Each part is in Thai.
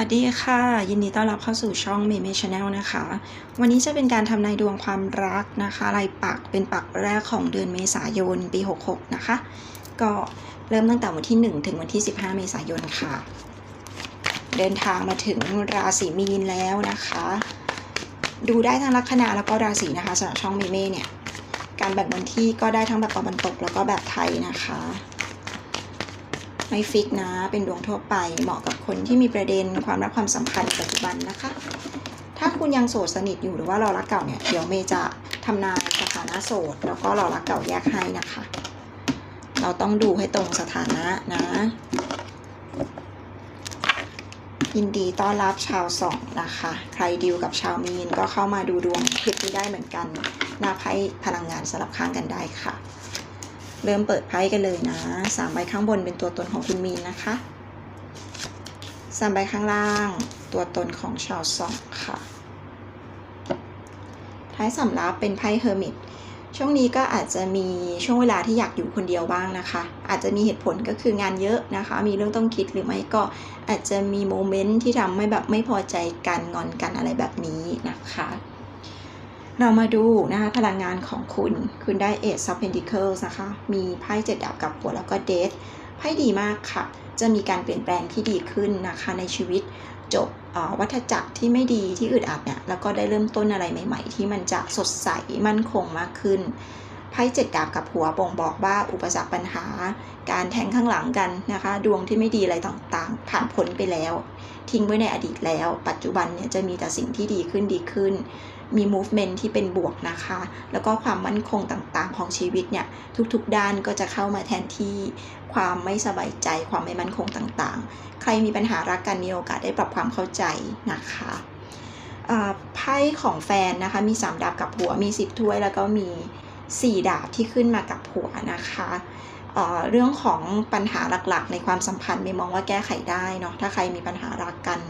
วัสดีค่ะ ยินดีต้อนรับเข้าสู่ช่องเมเมชาแนลนะคะ วันนี้จะเป็นการทำนายดวงความรักนะคะรายปักเป็นปักแรกของเดือนเมษายนปี 66 นะคะ ก็เริ่มตั้งแต่วันที่ 1 ถึงวันที่ 15 เมษายนค่ะ เดินทางมาถึงราศีมีนแล้วนะคะ ดูได้ทั้งลัคนาแล้วก็ราศีนะคะสำหรับช่องเมเมเนี่ย การแบ่งวันที่ก็ได้ทั้งแบบตะวันตกแล้วก็แบบไทยนะคะ ไม่ฟิกนะ เป็นดวงทั่วไป เหมาะกับคนที่มีประเด็นความรักความสัมพันธ์ปัจจุบันนะคะ ถ้าคุณยังโสดสนิทอยู่หรือว่ารอรักเก่าเนี่ย เดี๋ยวเมย์จะทำนายสถานะโสด แล้วก็รอรักเก่าแยกให้นะคะ เราต้องดูให้ตรงสถานะนะ ยินดีต้อนรับชาวสองนะคะ ใครดิวกับชาวมีนก็เข้ามาดูดวงคลิปนี้ได้เหมือนกันหน้าไพ่พลังงานสลับข้างกันได้ค่ะ เริ่มเปิดไพ่กันเลยนะสามใบข้างบนเป็นตัวตนของคุณมีนนะคะสามใบข้างล่างตัวตนของชาวสองค่ะท้ายสำรับเป็นไพ่เฮอร์มิตช่วงนี้ก็อาจจะมีช่วงเวลาที่อยากอยู่คนเดียวบ้างนะคะ อาจจะมีเหตุผลก็คืองานเยอะนะคะ มีเรื่องต้องคิดหรือไม่ก็อาจจะมีโมเมนต์ที่ทำให้แบบไม่พอใจกันงอนกันอะไรแบบนี้นะคะ เรามาดูนะคะพลังงานของคุณ คุณได้ Ace of Pentacles นะคะ มีไพ่เจ็ดดาบกับหัวแล้วก็เดทไพ่ดีมากค่ะ จะมีการเปลี่ยนแปลงที่ดีขึ้นนะคะในชีวิตจบวัฏจักรที่ไม่ดีที่อึดอัดเนี่ยแล้วก็ได้เริ่มต้นอะไรใหม่ ๆ ที่มันจะสดใสมั่นคงมากขึ้น ไพ่เจ็ดดาบกับหัวบ่งบอกว่าอุปสรรคปัญหา การแทงข้างหลังกันนะคะ ดวงที่ไม่ดีอะไรต่างๆ ผ่านพ้นไปแล้ว ทิ้งไว้ในอดีตแล้ว ปัจจุบันเนี่ยจะมีแต่สิ่งที่ดีขึ้นดีขึ้น มี movement ที่เป็นบวกนะคะ แล้วก็ความมั่นคงต่างๆ ของชีวิตเนี่ยทุกๆด้านก็จะเข้ามาแทนที่ความไม่สบายใจความไม่มั่นคงต่างๆ ใครมีปัญหารักกันมีโอกาสได้ปรับความเข้าใจนะคะไพ่ของแฟนนะคะมี 3 ดาบกับหัวมี 10 ถ้วยแล้วก็มี 4 ดาบที่ขึ้นมากับผัวนะคะเเรื่องของปัญหาหลักๆ ในความสัมพันธ์ไม่มองว่าแก้ไขได้เนาะถ้าใครมีปัญหารักกัน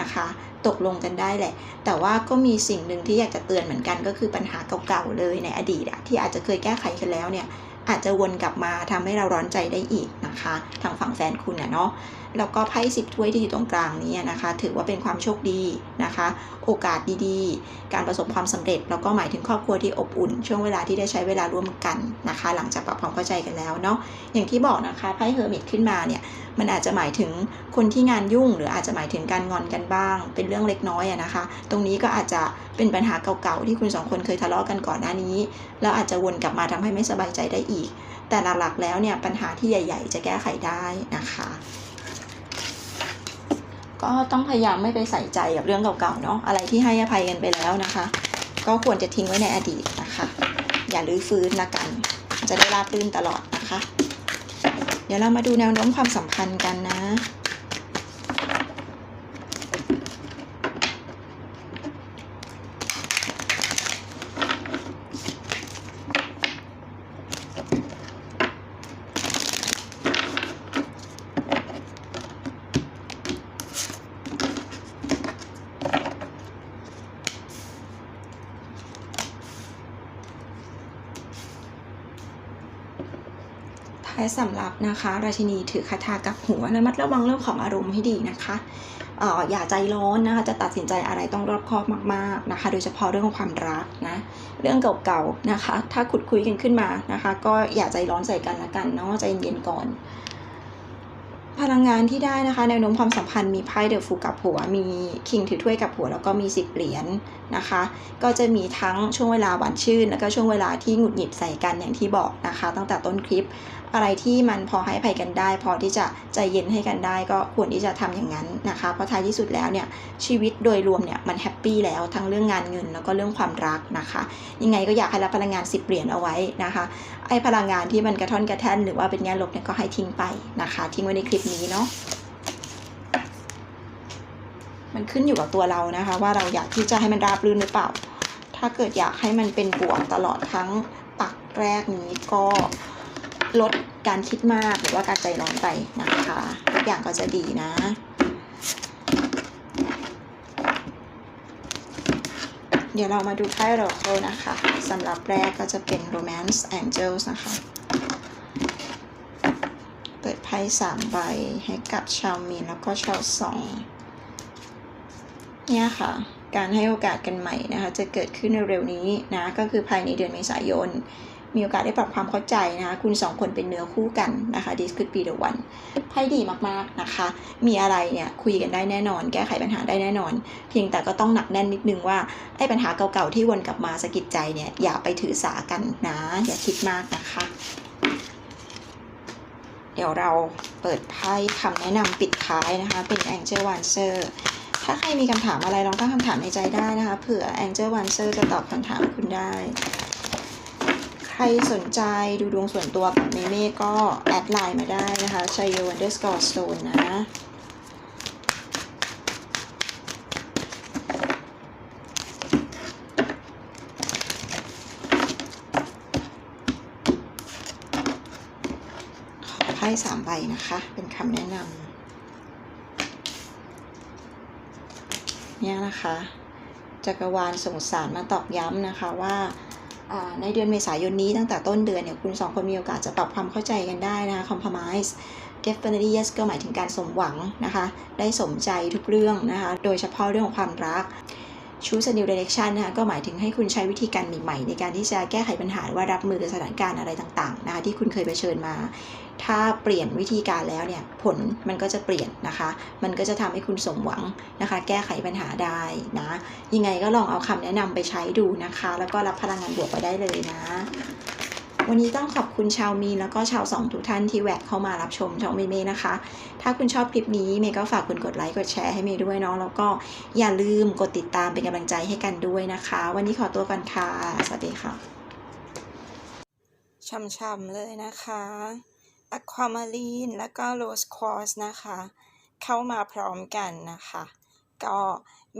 นะคะ ตกลงกันได้แหละ แต่ว่าก็มีสิ่งหนึ่งที่อยากจะเตือนเหมือนกันก็คือปัญหาเก่าๆเลยในอดีตที่อาจจะเคยแก้ไขกันแล้วเนี่ยอาจจะวนกลับมาทำให้เราร้อนใจได้อีกนะ คะ ทางฝั่งแฟนคุณเนาะแล้วก็ไพ่สิบถ้วยที่อยู่ตรงกลางนี้นะคะ ถือว่าเป็นความโชคดีนะคะ โอกาสดีๆ การประสบความสำเร็จ แล้วก็หมายถึงครอบครัวที่อบอุ่น ช่วงเวลาที่ได้ใช้เวลาร่วมกันนะคะ หลังจากปรับความเข้าใจกันแล้วเนาะอย่างที่บอกนะคะไพ่เฮอร์มิตขึ้นมาเนี่ยมันอาจจะหมายถึงคนที่งานยุ่ง หรืออาจจะหมายถึงการงอนกันบ้าง เป็นเรื่องเล็กน้อยอะนะคะ ตรงนี้ก็อาจจะเป็นปัญหาเก่าๆที่คุณสองคนเคยทะเลาะกันก่อนหน้านี้ แล้วอาจจะวนกลับมาทำให้ไม่สบายใจได้อีก แต่หลักๆแล้วเนี่ยปัญหาที่ใหญ่ ๆ จะแก้ไขได้นะคะ ก็ต้องพยายามไม่ไปใส่ใจกับเรื่องเก่าๆเนาะอะไรที่ให้อภัยกันไปแล้วนะคะ ก็ควรจะทิ้งไว้ในอดีตนะคะ อย่าลื้อฟื้นละกัน จะได้ราบรื่นตลอดนะคะ เดี๋ยวเรามาดูแนวโน้มความสัมพันธ์กันนะ ท้ายสำหรับนะคะ ราชินีถือคาถากับหัวระมัดระวังเรื่องของอารมณ์ให้ดีนะคะเอ่ออย่าใจร้อนนะคะ จะตัดสินใจอะไรต้องรอบคอบมากๆนะคะ โดยเฉพาะเรื่องของความรักนะ เรื่องเก่าๆนะคะ ถ้าขุดคุยกันขึ้นมานะคะ ก็อย่าใจร้อนใส่กันละกันเนาะ ใจเย็นๆก่อน พลังงานที่ได้นะคะ แนวโน้มความสัมพันธ์มีไพ่เดอะฟูกับหัว มีคิงถือถ้วยกับหัว แล้วก็มีสิบเหรียญนะคะ ก็จะมีทั้งช่วงเวลาหวานชื่น แล้วก็ช่วงเวลาที่หงุดหงิดใส่กันอย่างที่บอกนะคะ ตั้งแต่ต้นคลิปอะไรที่มันพอให้ภัยกันได้ พอที่จะใจเย็นให้กันได้ก็ควรที่จะทำอย่างนั้นนะคะเพราะท้ายที่สุดแล้วเนี่ยชีวิตโดยรวมเนี่ยมันแฮปปี้แล้วทั้งเรื่องงานเงินแล้วก็เรื่องความรักนะคะยังไงก็อยากให้รับพลังงานสิบเหรียญเอาไว้นะคะไอ้พลังงานที่มันกระท่อนกระแท่นหรือว่าเป็นแง่ลบเนี่ยก็ให้ทิ้งไปนะคะ ทิ้งไว้ในคลิปนี้เนาะมันขึ้นอยู่กับตัวเรานะคะ ว่าเราอยากที่จะให้มันราบรื่นหรือเปล่า ถ้าเกิดอยากให้มันเป็นบวกตลอดทั้งปักแรกนี้ก็ ลดการคิดมากหรือว่าการใจร้อนไปนะคะทุกอย่างก็จะดีนะเดี๋ยวเรามาดูไพ่โรโคนะคะสำหรับแรกก็จะเป็น Romance Angels นะคะ เปิดไพ่สามใบให้กับชาวมีนแล้วก็ชาวสองเนี่ยค่ะ การให้โอกาสกันใหม่นะคะ จะเกิดขึ้นในเร็วนี้นะ ก็คือภายในเดือนเมษายน มีโอกาสได้ปรับความเข้าใจนะคะ คุณสองคนเป็นเนื้อคู่กันนะคะ this could be the one ไพ่ดีมากๆนะคะ มีอะไรเนี่ยคุยกันได้แน่นอน แก้ไขปัญหาได้แน่นอน เพียงแต่ก็ต้องหนักแน่นนิดนึงว่าไอ้ปัญหาเก่าๆที่วนกลับมาสะกิดใจเนี่ยอย่าไปถือสากันนะ อย่าคิดมากนะคะ เดี๋ยวเราเปิดไพ่คำแนะนำปิดท้ายนะคะ เป็น Angel Answer ถ้าใครมีคำถามอะไรลองตั้งคำถามในใจได้นะคะเผื่อ Angel Answer จะตอบคำถามคุณได้ รสนใจดูดวงส่วนตัวกับเมเม่ก็แอดไลน์มาได้นะคะชัยโย underscore stone นะขอไพ่สามใบนะคะ เป็นคำแนะนำเนี่ยนะคะ จักรวาลส่งสารมาตอกย้ำนะคะว่า ในเดือนเมษายนนี้ตั้งแต่ต้นเดือนเนี่ยคุณสองคนมีโอกาสจะปรับความเข้าใจกันได้นะคะ compromise definitely yes ก็หมายถึงการสมหวังนะคะ ได้สมใจทุกเรื่องนะคะ โดยเฉพาะเรื่องของความรัก choose a new direction นะคะก็หมายถึงให้คุณใช้วิธีการใหม่ๆ ในการที่จะแก้ไขปัญหาว่ารับมือกับสถานการณ์อะไรต่างๆนะคะที่คุณเคยเผชิญมา ถ้าเปลี่ยนวิธีการแล้วเนี่ยผลมันก็จะเปลี่ยนนะคะ มันก็จะทำให้คุณสมหวังนะคะ แก้ไขปัญหาได้นะยังไงก็ลองเอาคำแนะนำไปใช้ดูนะคะ แล้วก็รับพลังงานบวกไปได้เลยนะ วันนี้ต้องขอบคุณชาวมีแล้วก็ชาวสองทุกท่านที่แวะเข้ามารับชมช่องเมย์เมนะคะ ถ้าคุณชอบคลิปนี้เมย์ก็ฝากคุณกดไลค์กดแชร์ให้เมย์ด้วยเนาะแล้วก็อย่าลืมกดติดตามเป็นกำลังใจให้กันด้วยนะคะ วันนี้ขอตัวก่อนค่ะสวัสดีค่ะช่ำๆเลยนะคะอะความารีนแล้วก็โรสควอสนะคะ เข้ามาพร้อมกันนะคะ ก็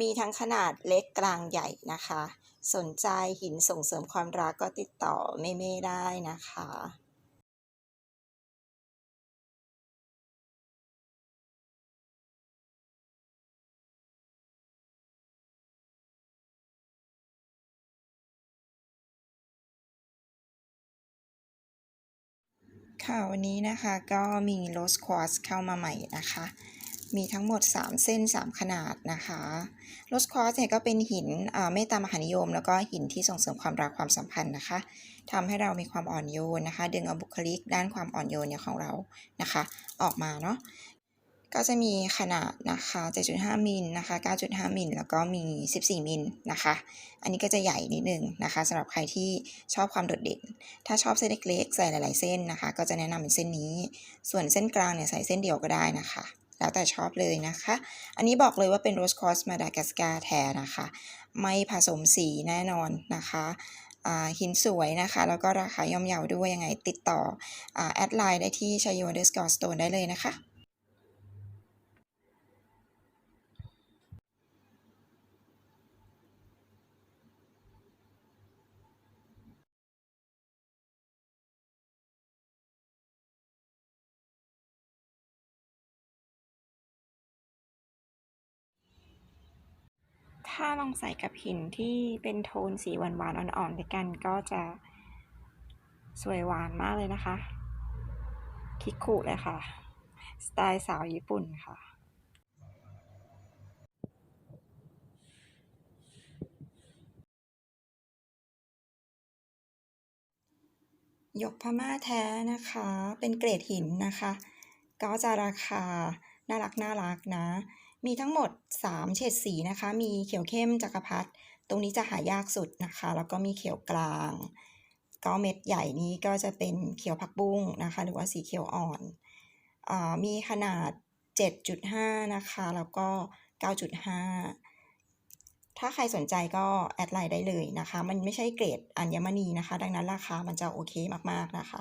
มีทั้งขนาดเล็กกลางใหญ่นะคะ สนใจหินส่งเสริมความรักก็ติดต่อเม่เม่ได้นะคะค่ะวันนี้นะคะก็มีโรสควอสเข้ามาใหม่นะคะ มีทั้งหมด 3 เส้น 3 ขนาดนะคะโรสควอสเนี่ยก็เป็นหินเมตตามหานิยม แล้วก็หินที่ส่งเสริมความรักความสัมพันธ์นะคะทำให้เรามีความอ่อนโยนนะคะ ดึงเอาบุคลิกด้านความอ่อนโยนเนี่ยของเรานะคะ ออกมาเนาะก็จะมีขนาดนะคะ 7.5 มิลนะคะ 9.5 มิล แล้วก็มี 14 มิลนะคะ อันนี้ก็จะใหญ่นิดนึงนะคะสำหรับใครที่ชอบความโดดเด่น ถ้าชอบเส้นเล็กๆ ใส่หลาย ๆ เส้นนะคะ ก็จะแนะนำเป็นเส้นนี้ ส่วนเส้นกลางเนี่ยใส่เส้นเดียวก็ได้นะคะ แล้วแต่ชอบเลยนะคะ อันนี้บอกเลยว่าเป็นโรสคอสมาดากัสการ์แท้นะคะ ไม่ผสมสีแน่นอนนะคะหินสวยนะคะ แล้วก็ราคาย่อมเยาด้วยยังไงติดต่อแอดไลน์ได้ที่ชัยโยเดสกอร์สโตนได้เลยนะคะ ถ้าลองใส่กับหินที่เป็นโทนสีหวานๆอ่อนๆด้วยกันก็จะสวยหวานมากเลยนะคะ คิกคุเลยค่ะ สไตล์สาวญี่ปุ่นค่ะยกพม่าแท้นะคะ เป็นเกรดหินนะคะ ก็จะราคาน่ารักน่ารักนะ มีทั้งหมด 3 เฉดสีนะคะ มีเขียวเข้มจักรพรรดิตรงนี้จะหายากสุดนะคะ แล้วก็มีเขียวกลางก็เม็ดใหญ่นี้ก็จะเป็นเขียวผักบุ้งนะคะ หรือว่าสีเขียวอ่อนอามีขนาด 7.5 นะคะ แล้วก็ 9.5 ถ้าใครสนใจก็แอดไลน์ได้เลยนะคะ มันไม่ใช่เกรดอัญมณีนะคะ ดังนั้นราคามันจะโอเคมากๆนะคะ